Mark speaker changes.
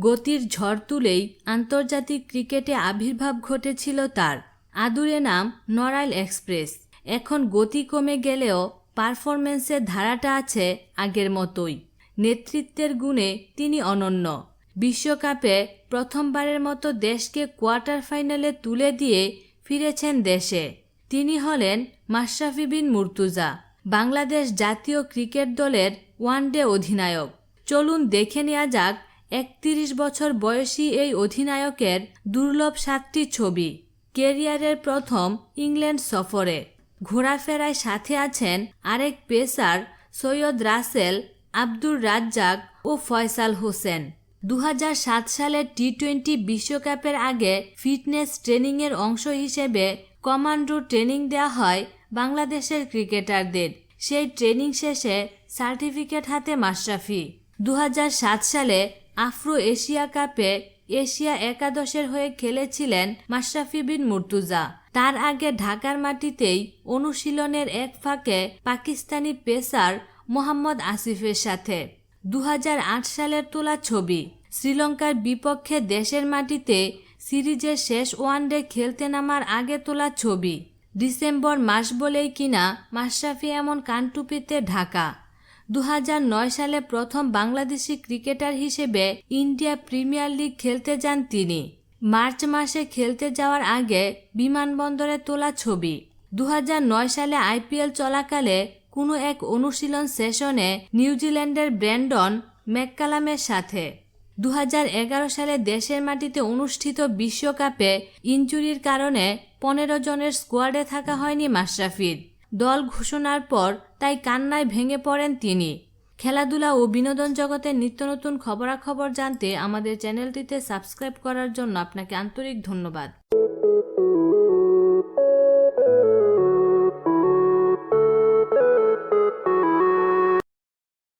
Speaker 1: গতির ঝড় তুলেই আন্তর্জাতিক ক্রিকেটে আবির্ভাব ঘটেছিল তার। আদুরে নাম নড়াইল এক্সপ্রেস। এখন গতি কমে গেলেও পারফরম্যান্সের ধারাটা আছে আগের মতোই। নেতৃত্বের গুণে তিনি অনন্য। বিশ্বকাপে প্রথমবারের মতো দেশকে কোয়ার্টার ফাইনালে তুলে দিয়ে ফিরেছেন দেশে। তিনি হলেন মাশরাফি বিন মুর্তুজা, বাংলাদেশ জাতীয় ক্রিকেট দলের ওয়ানডে অধিনায়ক। চলুন দেখে নেওয়া যাক একত্রিশ বছর বয়সী এই অধিনায়কের দুর্লভ সাতটি ছবি কেরিয়ারের প্রথম ইংল্যান্ড সফরে। ঘোরাফেরায় সাথে আছেন আরেক পেসার সৈয়দ রাসেল আব্দুর রাজ্জাক ও ফয়সাল হোসেন। দু সালের টি টোয়েন্টি বিশ্বকাপের আগে ফিটনেস ট্রেনিংয়ের অংশ হিসেবে কমান্ডো ট্রেনিং দেওয়া হয় বাংলাদেশের ক্রিকেটারদের। সেই ট্রেনিং শেষে সার্টিফিকেট হাতে মাশরাফি। দু হাজার সাত সালে আফ্রো এশিয়া কাপে এশিয়া একাদশের হয়ে খেলেছিলেন মাশরাফি বিন মুর্তুজা। তার আগে ঢাকার মাটিতেই অনুশীলনের এক ফাঁকে পাকিস্তানি পেসার মোহাম্মদ আসিফের সাথে। দু হাজার আট সালের তোলা ছবি, শ্রীলঙ্কার বিপক্ষে দেশের মাটিতে সিরিজের শেষ ওয়ানডে খেলতে নামার আগে তোলা ছবি, ডিসেম্বর মাস বলেই কিনা মাশরাফি এমন কানটুপিতে ঢাকা। দু হাজার নয় সালে প্রথম বাংলাদেশি ক্রিকেটার হিসেবে ইন্ডিয়া প্রিমিয়ার লিগ খেলতে যান তিনি। মার্চ মাসে খেলতে যাওয়ার আগে বিমানবন্দরে তোলা ছবি। দু হাজার নয় সালে আইপিএল চলাকালে কোনো এক অনুশীলন সেশনে নিউজিল্যান্ডের ব্র্যান্ডন ম্যাককালামের সাথে। দু হাজার এগারো সালে দেশের মাটিতে অনুষ্ঠিত বিশ্বকাপে ইনজুরির কারণে পনেরো জনের স্কোয়াডে থাকা হয়নি মাশরাফির। দল ঘোষণার পর তাই কান্নায় ভেঙে পড়েন তিনি। খেলাধুলা ও বিনোদন জগতের নিত্য নতুন খবরাখবর জানতে আমাদের চ্যানেলটিতে সাবস্ক্রাইব করার জন্য আপনাকে আন্তরিক ধন্যবাদ।